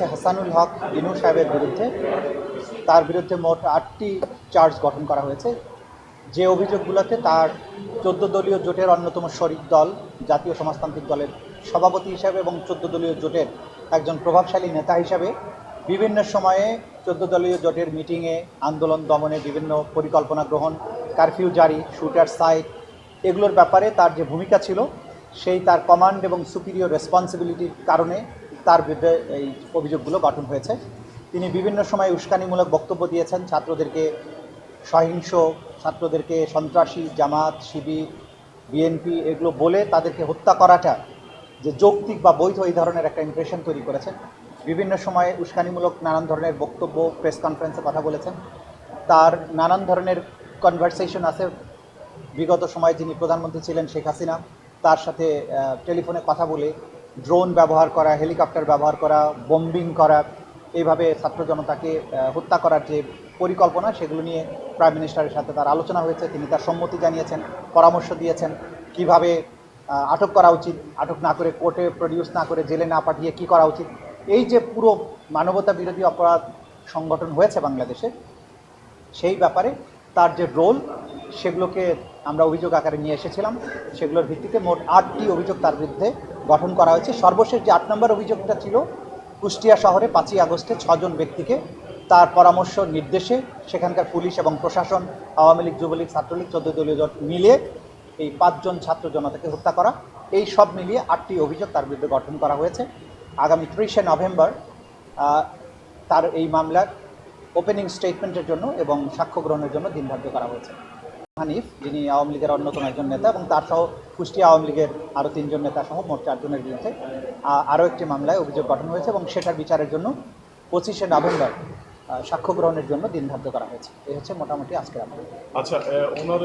হাসানুল হক বিনু সাহেবের বিরুদ্ধে। তার বিরুদ্ধে মোট আটটি চার্জ গঠন করা হয়েছে। যে অভিযোগগুলোতে তার চোদ্দ দলীয় জোটের অন্যতম শরিক দল, জাতীয় সমাজতান্ত্রিক দলের সভাপতি হিসাবে এবং চোদ্দ দলীয় জোটের একজন প্রভাবশালী নেতা হিসাবে বিভিন্ন সময়ে চোদ্দ দলীয় জোটের মিটিংয়ে আন্দোলন দমনে বিভিন্ন পরিকল্পনা গ্রহণ কারফিউ জারি শুটার সাইট এগুলোর ব্যাপারে তার যে ভূমিকা ছিল, সেই তার কমান্ড এবং সুপিরিয়র রেসপন্সিবিলিটির কারণে তার বিরুদ্ধে এই অভিযোগগুলো গঠন হয়েছে। তিনি বিভিন্ন সময় উস্কানিমূলক বক্তব্য দিয়েছেন ছাত্রদেরকে সহিংস, ছাত্রদেরকে সন্ত্রাসী, জামাত, শিবির, বিএনপি এগুলো বলে তাদেরকে হত্যা করাটা যে যৌক্তিক বা বৈধ এই ধরনের একটা ইমপ্রেশন তৈরি করেছেন। বিভিন্ন সময়ে উস্কানিমূলক নানান ধরনের বক্তব্য প্রেস কনফারেন্সে কথা বলেছেন। তার নানান ধরনের কনভারসেশন আছে। বিগত সময়ে যিনি প্রধানমন্ত্রী ছিলেন শেখ হাসিনা, তার সাথে টেলিফোনে কথা বলে ড্রোন ব্যবহার করা, হেলিকপ্টার ব্যবহার করা বোম্বিং করা, এইভাবে ছাত্র জনতাকে হত্যা করার যে পরিকল্পনা, সেগুলো নিয়ে প্রাইম মিনিস্টারের সাথে তার আলোচনা হয়েছে। তিনি তার সম্মতি জানিয়েছেন, পরামর্শ দিয়েছেন কীভাবে আটক করা উচিত, আটক না করে কোর্টে প্রডিউস না করে জেলে না পাঠিয়ে কি করা উচিত। এই যে পুরো মানবতা বিরোধী অপরাধ সংগঠন হয়েছে বাংলাদেশে, সেই ব্যাপারে তার যে রোল সেগুলোকে আমরা অভিযোগ আকারে নিয়ে এসেছিলাম। সেগুলোর ভিত্তিতে মোট আটটি অভিযোগ তার বিরুদ্ধে গঠন করা হয়েছে। সর্বশেষ যে আট নম্বর অভিযোগটা ছিল, কুষ্টিয়া শহরে পাঁচই আগস্টে ছজন ব্যক্তিকে তার পরামর্শ, নির্দেশে সেখানকার পুলিশ এবং প্রশাসন, আওয়ামী লীগ, যুবলীগ, ছাত্রলীগ চোদ্দ দলীয় জোট মিলিয়ে এই পাঁচজন ছাত্র জনতাকে হত্যা করা। এই সব মিলিয়ে আটটি অভিযোগ তার বিরুদ্ধে গঠন করা হয়েছে। আগামী ত্রিশে নভেম্বর তার এই মামলার ওপেনিং স্টেটমেন্টের জন্য এবং সাক্ষ্য গ্রহণের জন্য দিন ধার্য করা হয়েছে। হানিফ, যিনি আওয়ামী লীগের অন্যতম একজন নেতা এবং তার সহ কুষ্টিয়া আওয়ামী লীগের আরও তিনজন নেতা সহ মোট চারজনের বিরুদ্ধে আরও একটি মামলায় অভিযোগ গঠন হয়েছে এবং সেটার বিচারের জন্য পঁচিশে নভেম্বর সাক্ষ্য গ্রহণের জন্য দিন ধার্য করা হয়েছে। এই হচ্ছে মোটামুটি আজকের আমাদের আচ্ছা ওনার